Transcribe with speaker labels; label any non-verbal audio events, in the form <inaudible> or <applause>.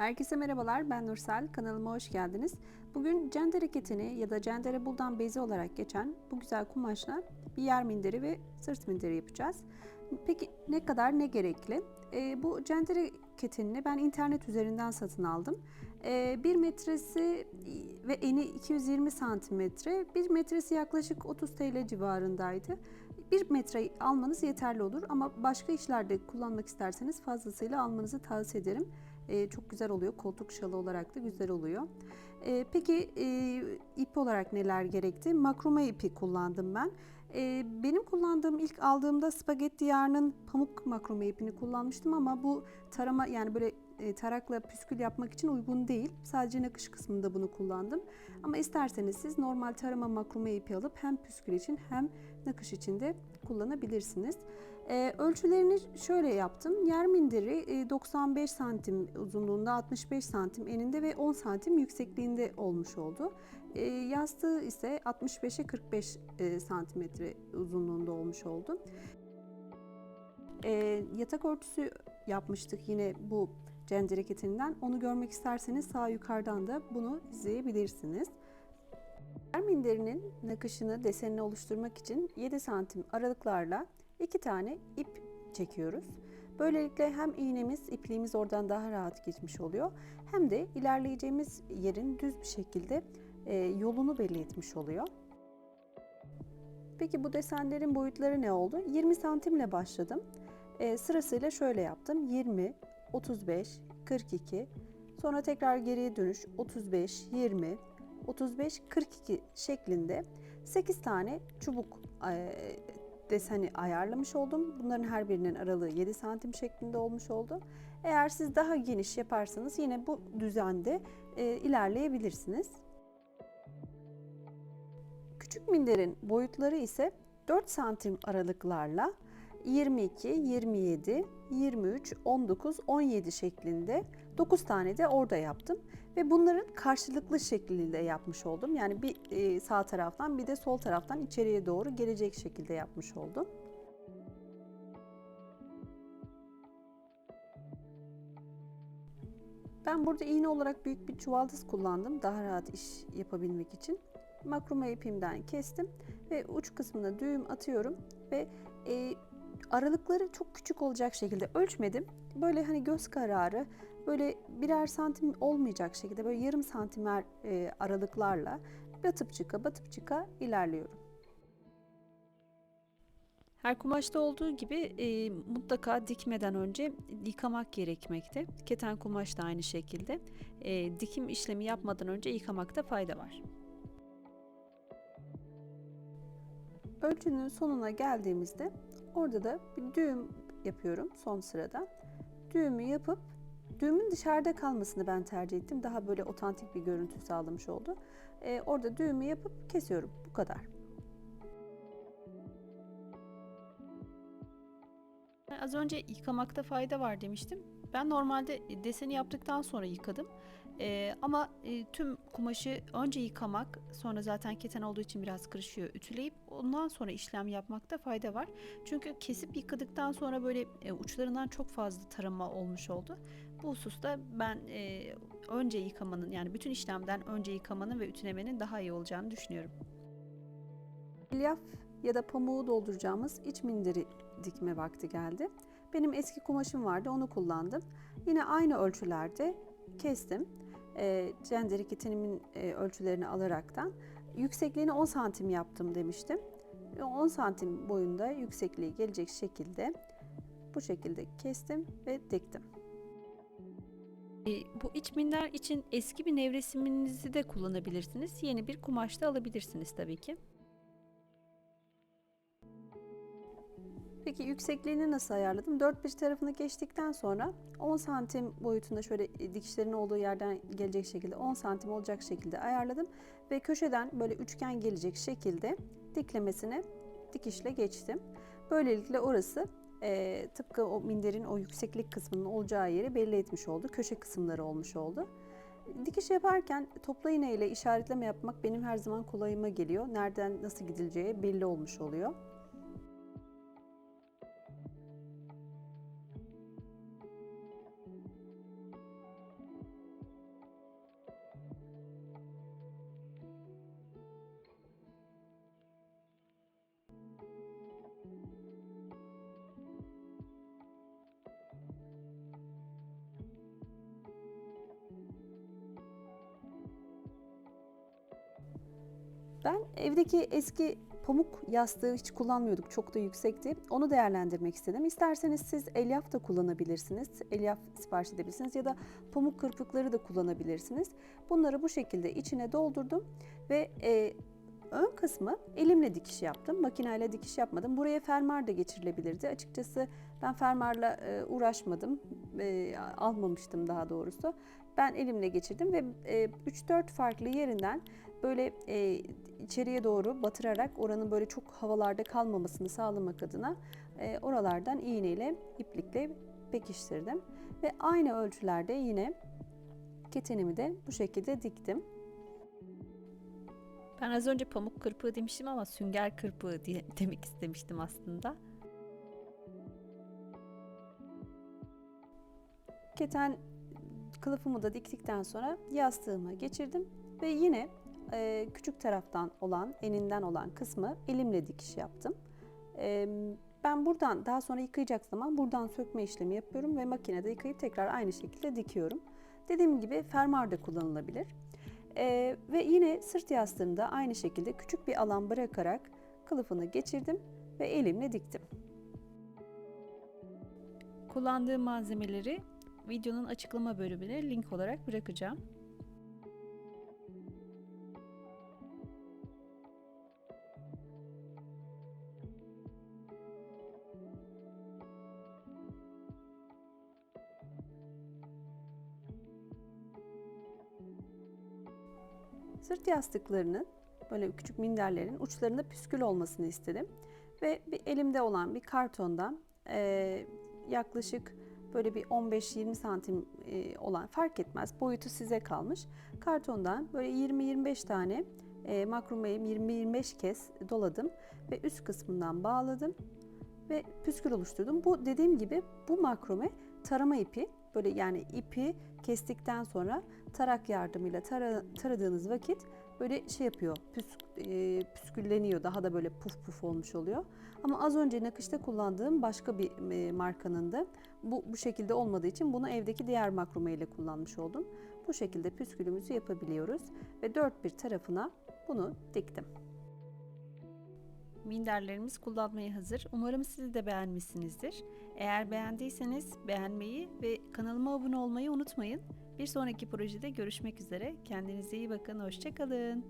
Speaker 1: Herkese merhabalar, ben Nursel. Kanalıma hoş geldiniz. Bugün cende hareketini ya da cendere buldan bezi olarak geçen bu güzel kumaşla bir yer minderi ve sırt minderi yapacağız. Peki ne kadar ne gerekli? Ee, bu cendere hareketini ben internet üzerinden satın aldım. Ee, 1 metresi ve eni 220 santimetre, 1 metresi yaklaşık 30 TL civarındaydı. 1 metre almanız yeterli olur ama başka işlerde kullanmak isterseniz fazlasıyla almanızı tavsiye ederim. Ee, çok güzel oluyor. Koltuk şalı olarak da güzel oluyor. Ee, peki e, ip olarak neler gerekti? Makrome ipi kullandım ben. Ee, benim kullandığım ilk aldığımda spagetti yarnın pamuk makrome ipini kullanmıştım ama bu tarama yani böyle e, tarakla püskül yapmak için uygun değil. Sadece nakış kısmında bunu kullandım. Ama isterseniz siz normal tarama makrome ipi alıp hem püskül için hem nakış için de kullanabilirsiniz. E, ölçülerini şöyle yaptım. Yer minderi e, 95 santim uzunluğunda, 65 santim eninde ve 10 santim yüksekliğinde olmuş oldu. E, yastığı ise 65'e 45 e, santimetre uzunluğunda olmuş oldu. E, yatak örtüsü yapmıştık yine bu cender hareketinden. Onu görmek isterseniz sağ yukarıdan da bunu izleyebilirsiniz. Yer minderinin nakışını, desenini oluşturmak için 7 santim aralıklarla iki tane ip çekiyoruz. Böylelikle hem iğnemiz, ipliğimiz oradan daha rahat geçmiş oluyor. Hem de ilerleyeceğimiz yerin düz bir şekilde e, yolunu belli etmiş oluyor. Peki bu desenlerin boyutları ne oldu? 20 santimle başladım. E, sırasıyla şöyle yaptım. 20, 35, 42, sonra tekrar geriye dönüş 35, 20, 35, 42 şeklinde 8 tane çubuk deseni ayarlamış oldum. Bunların her birinin aralığı 7 santim şeklinde olmuş oldu. Eğer siz daha geniş yaparsanız yine bu düzende ilerleyebilirsiniz. Küçük minderin boyutları ise 4 santim aralıklarla 22, 27, 23, 19, 17 şeklinde 9 tane de orada yaptım. Ve bunların karşılıklı şekilde yapmış oldum. Yani bir e, sağ taraftan bir de sol taraftan içeriye doğru gelecek şekilde yapmış oldum. Ben burada iğne olarak büyük bir çuvaldız kullandım. Daha rahat iş yapabilmek için. Makrome ipimden kestim ve uç kısmına düğüm atıyorum ve e, aralıkları çok küçük olacak şekilde ölçmedim. Böyle hani göz kararı böyle birer santim olmayacak şekilde böyle yarım santimer e, aralıklarla batıp çıka batıp çıka ilerliyorum. Her kumaşta olduğu gibi e, mutlaka dikmeden önce yıkamak gerekmekte. Keten kumaş da aynı şekilde. E, dikim işlemi yapmadan önce yıkamakta fayda var. Ölçünün sonuna geldiğimizde orada da bir düğüm yapıyorum son sırada. Düğümü yapıp düğümün dışarıda kalmasını ben tercih ettim. Daha böyle otantik bir görüntü sağlamış oldu. Ee, orada düğümü yapıp kesiyorum. Bu kadar. Az önce yıkamakta fayda var demiştim. Ben normalde deseni yaptıktan sonra yıkadım. Ee, ama e, tüm kumaşı önce yıkamak, sonra zaten keten olduğu için biraz kırışıyor, ütüleyip ondan sonra işlem yapmakta fayda var. Çünkü kesip yıkadıktan sonra böyle e, uçlarından çok fazla tarama olmuş oldu. Bu hususta ben e, önce yıkamanın yani bütün işlemden önce yıkamanın ve ütülemenin daha iyi olacağını düşünüyorum. Elyaf ya da pamuğu dolduracağımız iç minderi dikme vakti geldi. Benim eski kumaşım vardı onu kullandım. Yine aynı ölçülerde kestim. E, cender kitinimin e, ölçülerini alaraktan yüksekliğini 10 santim yaptım demiştim. 10 santim boyunda yüksekliği gelecek şekilde bu şekilde kestim ve diktim. E, bu iç minder için eski bir nevresiminizi de kullanabilirsiniz. Yeni bir kumaş da alabilirsiniz tabii ki. Peki yüksekliğini nasıl ayarladım? Dört bir tarafını geçtikten sonra 10 santim boyutunda şöyle dikişlerin olduğu yerden gelecek şekilde 10 santim olacak şekilde ayarladım. Ve köşeden böyle üçgen gelecek şekilde diklemesine dikişle geçtim. Böylelikle orası e, tıpkı o minderin o yükseklik kısmının olacağı yeri belli etmiş oldu. Köşe kısımları olmuş oldu. Dikiş yaparken topla iğne ile işaretleme yapmak benim her zaman kolayıma geliyor. Nereden nasıl gidileceği belli olmuş oluyor. Ben evdeki eski pamuk yastığı hiç kullanmıyorduk. Çok da yüksekti. Onu değerlendirmek istedim. İsterseniz siz elyaf da kullanabilirsiniz. Elyaf sipariş edebilirsiniz ya da pamuk kırpıkları da kullanabilirsiniz. Bunları bu şekilde içine doldurdum ve e, ön kısmı elimle dikiş yaptım. Makineyle dikiş yapmadım. Buraya fermuar da geçirilebilirdi. Açıkçası ben fermuarla e, uğraşmadım. E, almamıştım daha doğrusu. Ben elimle geçirdim ve e, 3-4 farklı yerinden böyle e, içeriye doğru batırarak oranın böyle çok havalarda kalmamasını sağlamak adına e, oralardan iğneyle, iplikle pekiştirdim. Ve aynı ölçülerde yine ketenimi de bu şekilde diktim.
Speaker 2: Ben az önce pamuk kırpığı demiştim ama sünger kırpığı diye <laughs> demek istemiştim aslında.
Speaker 1: Keten kılıfımı da diktikten sonra yastığıma geçirdim ve yine e, küçük taraftan olan, eninden olan kısmı elimle dikiş yaptım. E, ben buradan daha sonra yıkayacak zaman buradan sökme işlemi yapıyorum ve makinede yıkayıp tekrar aynı şekilde dikiyorum. Dediğim gibi fermuar da kullanılabilir. E, ve yine sırt yastığımda aynı şekilde küçük bir alan bırakarak kılıfını geçirdim ve elimle diktim.
Speaker 2: Kullandığım malzemeleri videonun açıklama bölümüne link olarak bırakacağım.
Speaker 1: Sırt yastıklarının böyle küçük minderlerin uçlarında püskül olmasını istedim. Ve bir elimde olan bir kartondan eee, yaklaşık böyle bir 15-20 santim eee, olan fark etmez boyutu size kalmış. Kartondan böyle 20-25 tane eee makrumeyi 20-25 kez doladım ve üst kısmından bağladım ve püskül oluşturdum. Bu dediğim gibi bu makrume tarama ipi böyle yani ipi kestikten sonra tarak yardımıyla tara- taradığınız vakit böyle şey yapıyor püs, e, püskülleniyor daha da böyle puf puf olmuş oluyor. Ama az önce nakışta kullandığım başka bir e, markanın da bu, bu şekilde olmadığı için bunu evdeki diğer makrume ile kullanmış oldum. Bu şekilde püskülümüzü yapabiliyoruz ve dört bir tarafına bunu diktim.
Speaker 2: Minderlerimiz kullanmaya hazır. Umarım siz de beğenmişsinizdir. Eğer beğendiyseniz beğenmeyi ve kanalıma abone olmayı unutmayın. Bir sonraki projede görüşmek üzere. Kendinize iyi bakın. Hoşçakalın.